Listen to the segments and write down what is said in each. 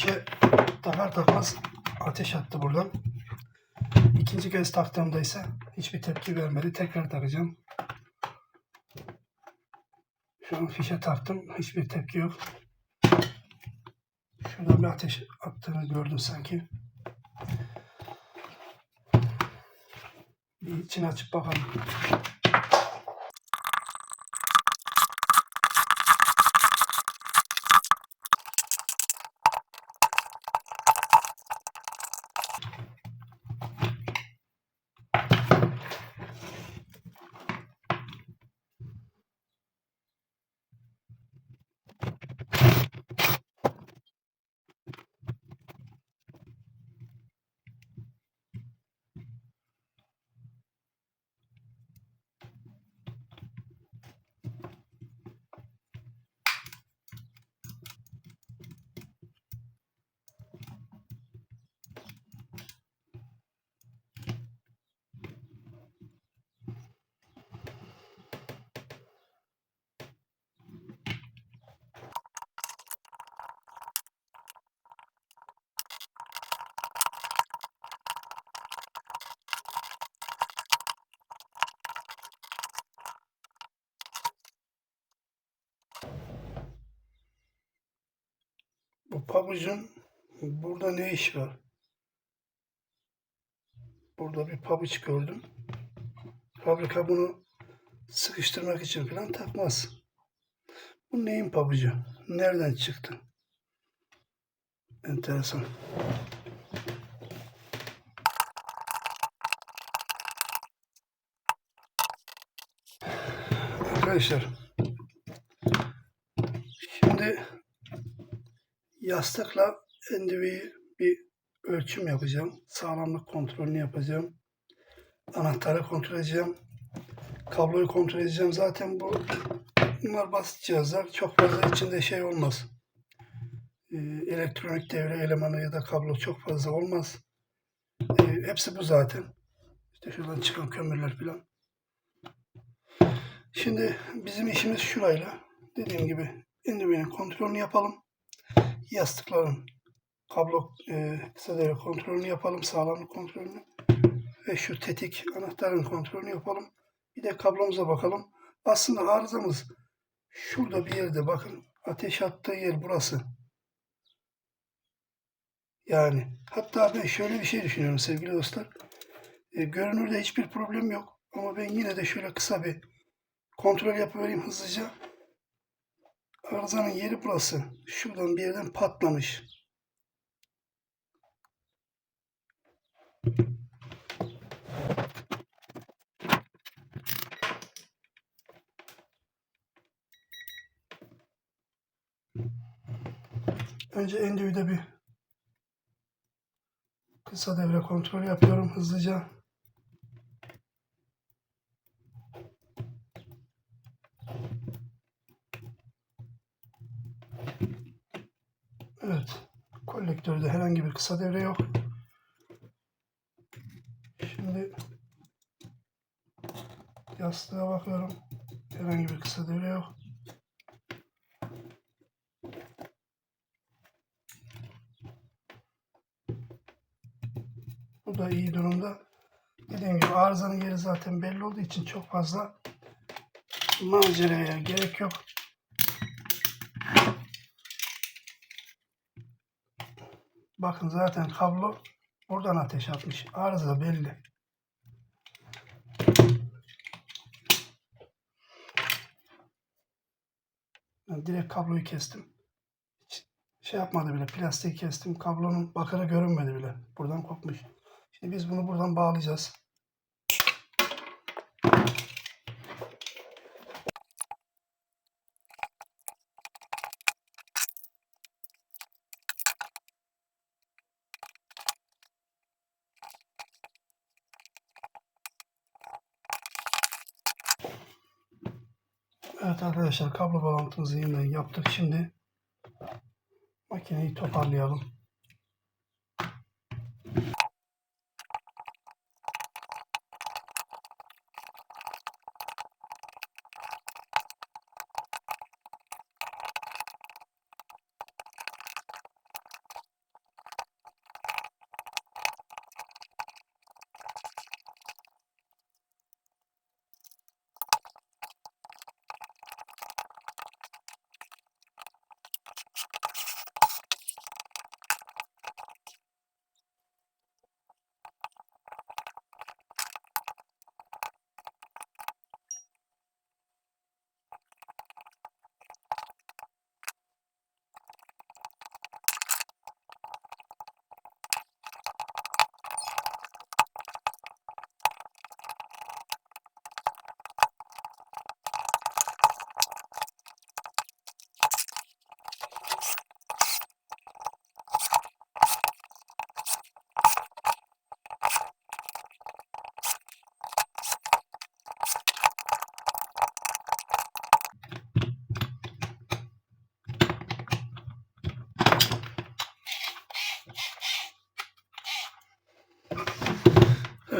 fişe takar takmaz ateş attı buradan. İkinci kez taktığımda ise hiçbir tepki vermedi. Tekrar takacağım. Şu an fişe taktım. Hiçbir tepki yok. Şuradan bir ateş attığını gördüm sanki. Bir içini açıp bakalım. Bu pabucun burada ne iş var? Burada bir pabuç gördüm. Fabrika bunu sıkıştırmak için falan takmaz. Bu neyin pabucu? Nereden çıktı? Enteresan. Arkadaşlar şimdi yastıkla endiveyi bir ölçüm yapacağım. Sağlamlık kontrolünü yapacağım. Anahtarı kontrol edeceğim. Kabloyu kontrol edeceğim. Zaten bu bunlar basit cihazlar. Çok fazla içinde şey olmaz. Ee, elektronik devre elemanı ya da kablo çok fazla olmaz. Ee, hepsi bu zaten. İşte şuradan çıkan kömürler falan. Şimdi bizim işimiz şurayla. Dediğim gibi endivenin kontrolünü yapalım yastıkların kablo e, kısa devre kontrolünü yapalım, sağlamlık kontrolünü ve şu tetik anahtarın kontrolünü yapalım. Bir de kablomuza bakalım. Aslında arızamız şurada bir yerde bakın. Ateş attığı yer burası. Yani hatta ben şöyle bir şey düşünüyorum sevgili dostlar. E, görünürde hiçbir problem yok. Ama ben yine de şöyle kısa bir kontrol yapıvereyim hızlıca. Arızanın yeri burası. Şuradan bir yerden patlamış. Önce endüvide bir kısa devre kontrol yapıyorum hızlıca. Evet. Kolektörde herhangi bir kısa devre yok. Şimdi yastığa bakıyorum. Herhangi bir kısa devre yok. Bu da iyi durumda. Dediğim gibi arızanın yeri zaten belli olduğu için çok fazla maceraya gerek yok. Bakın zaten kablo buradan ateş atmış. Arıza belli. Ben direkt kabloyu kestim. Hiç şey yapmadı bile. Plastiği kestim. Kablonun bakırı görünmedi bile. Buradan kopmuş. Şimdi biz bunu buradan bağlayacağız. Evet arkadaşlar kablo bağlantımızı yeniden yaptık. Şimdi makineyi toparlayalım.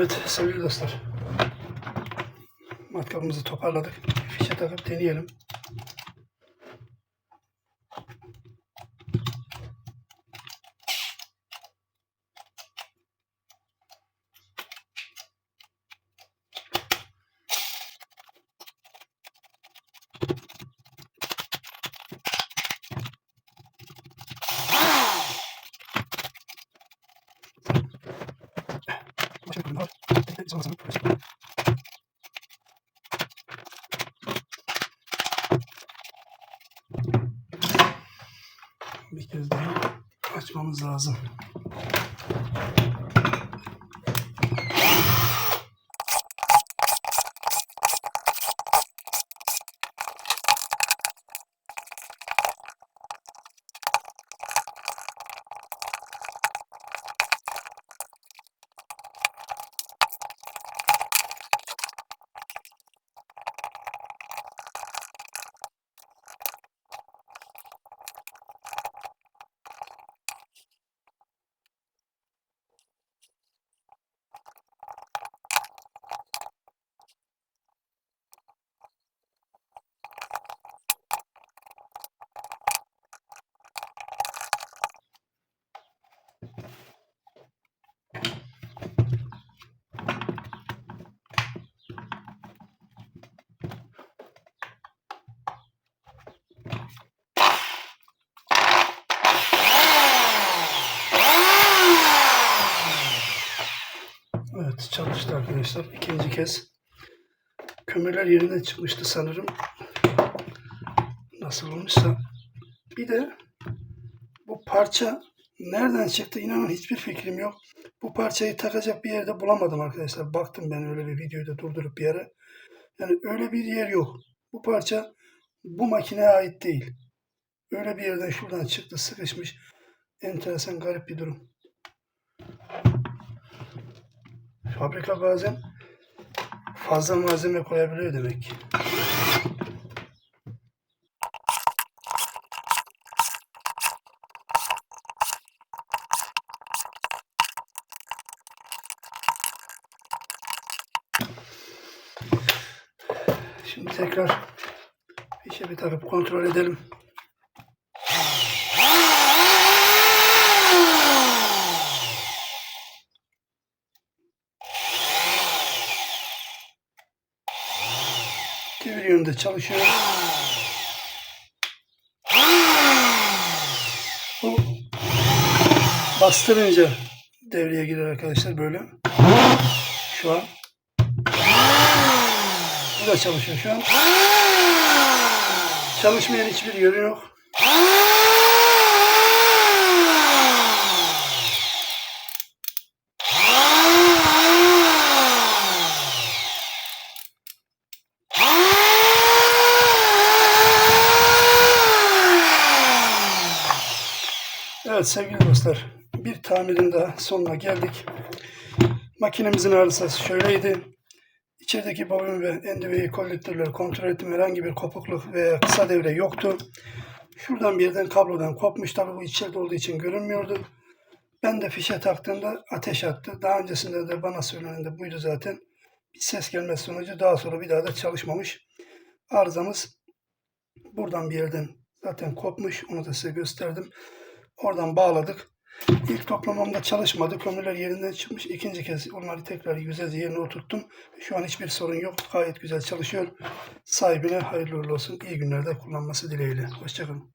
Evet sevgili dostlar. Matkabımızı toparladık. Fişe takıp deneyelim. Başka bir var. Sana başka. Bir kez daha açmamız lazım. Evet çalıştı arkadaşlar. İkinci kez. Kömürler yerinden çıkmıştı sanırım. Nasıl olmuşsa. Bir de bu parça nereden çıktı inanın hiçbir fikrim yok. Bu parçayı takacak bir yerde bulamadım arkadaşlar. Baktım ben öyle bir videoyu da durdurup bir yere. Yani öyle bir yer yok. Bu parça bu makineye ait değil. Öyle bir yerden şuradan çıktı sıkışmış. Enteresan garip bir durum. Fabrika bazen fazla malzeme koyabiliyor demek ki. Şimdi tekrar fişe bir takıp kontrol edelim. Yönünde çalışıyor. Bu bastırınca devreye girer arkadaşlar böyle. Şu an. Bu da çalışıyor şu an. Çalışmayan hiçbir yönü yok. Evet sevgili dostlar bir tamirin daha sonuna geldik. Makinemizin arızası şöyleydi. İçerideki bobin ve endiveyi kolektörleri kontrol ettim. Herhangi bir kopukluk veya kısa devre yoktu. Şuradan bir yerden kablodan kopmuş. Tabi bu içeride olduğu için görünmüyordu. Ben de fişe taktığımda ateş attı. Daha öncesinde de bana söylenen de buydu zaten. Bir ses gelmesi sonucu daha sonra bir daha da çalışmamış. Arızamız buradan bir yerden zaten kopmuş. Onu da size gösterdim. Oradan bağladık. İlk toplamamda çalışmadı. Kömürler yerinden çıkmış. İkinci kez onları tekrar güzelce yerine oturttum. Şu an hiçbir sorun yok. Gayet güzel çalışıyor. Sahibine hayırlı uğurlu olsun. İyi günlerde kullanması dileğiyle. Hoşçakalın.